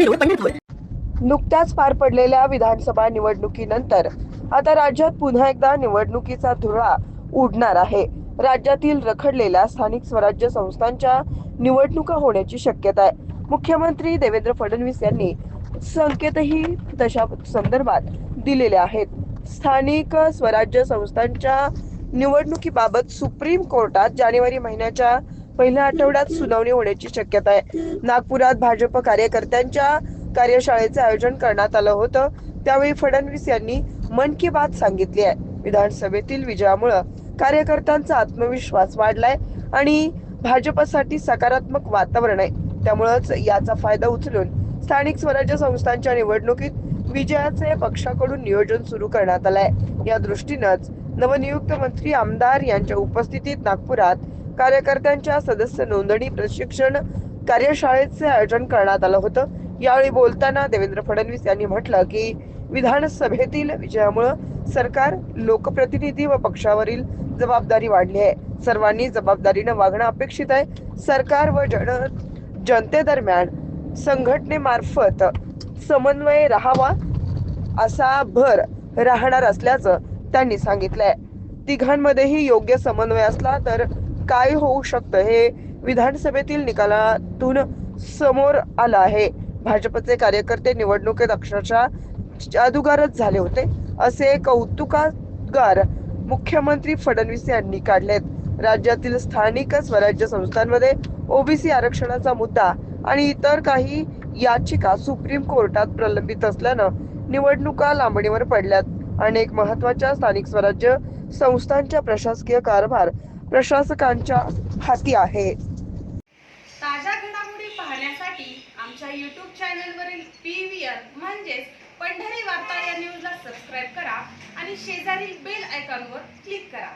टाकळी पंढरपूर नुकत्याच पार पडलेल्या विधानसभा निवडणुकीनंतर आता राज्यात पुन्हा एकदा निवडणुकीचा धुळा उडणार आहे. राज्यातील रखडलेल्या स्थानिक स्वराज्य संस्थांच्या निवडणुका होण्याची शक्यता आहे. मुख्यमंत्री देवेंद्र फडणवीस यांनी संकेतही तशा संदर्भात दिलेले आहेत. स्थानिक स्वराज्य संस्थांच्या निवडणुकीबाबत सुप्रीम कोर्टात जानेवारी महिन्याच्या पहिल्या आठवड्यात सुनावणी होण्याची शक्यता आहे. नागपुरात भाजप कार्यकर्त्यांच्या कार्यशाळेचं आयोजन करण्यात आलं होतं. त्यावेळी फडणवीस यांनी मन की बात सांगितली आहे. विधानसभेतील विजयामुळं कार्यकर्त्यांचा आत्मविश्वास वाढलाय आणि भाजपसाठी सकारात्मक वातावरण आहे. त्यामुळंच याचा फायदा उचलून स्थानिक स्वराज्य संस्थांच्या निवडणुकीत विजयाचे पक्षाकडून नियोजन सुरू करण्यात आलंय. या दृष्टीनंच नवनियुक्त मंत्री आमदार यांच्या उपस्थितीत नागपुरात कार्यकर्त्यांच्या सदस्य नोंदणी प्रशिक्षण कार्यशाळेचे आयोजन करण्यात आलं होतं. यावेळी बोलताना देवेंद्र फडणवीस यांनी म्हटलं की विधानसभेतील विजयामुळं सरकार लोकप्रतिनिधी व पक्षावरील जबाबदारी वाढली आहे. सर्वांनी जबाबदारीनं वागणं अपेक्षित आहे. सरकार व जन जनतेदरम्यान संघटनेमार्फत समन्वय राहावा असा भर राहणार असल्याचं त्यांनी सांगितलंय. तिघांमध्येही योग्य समन्वय असला तर काय होऊ शकतं हे विधानसभेतील निकालातून समोर आलं आहे. भाजपचे कार्यकर्ते निवडणुकीत अक्षरशः जादूगारच झाले होते असे कौतुकागार मुख्यमंत्री फडणवीस यांनी काढलेत. राज्यातील स्थानिक स्वराज्य संस्थांमध्ये ओबीसी आरक्षणाचा मुद्दा आणि इतर काही याचिका सुप्रीम कोर्टात प्रलंबित असल्यानं निवडणुका लांबणीवर पडल्यात. अनेक महत्त्वाच्या स्थानिक स्वराज्य संस्थांच्या प्रशासकीय कारभार प्रशासकांच्या हाती आहे. ताज्या घडामोडी पाहण्यासाठी आमच्या यूट्यूब चॅनलवरील पी व्ही आर म्हणजेच पंढरी वार्ता या न्यूजला सबस्क्राईब करा आणि शेजारील बेल आयकॉनवर क्लिक करा.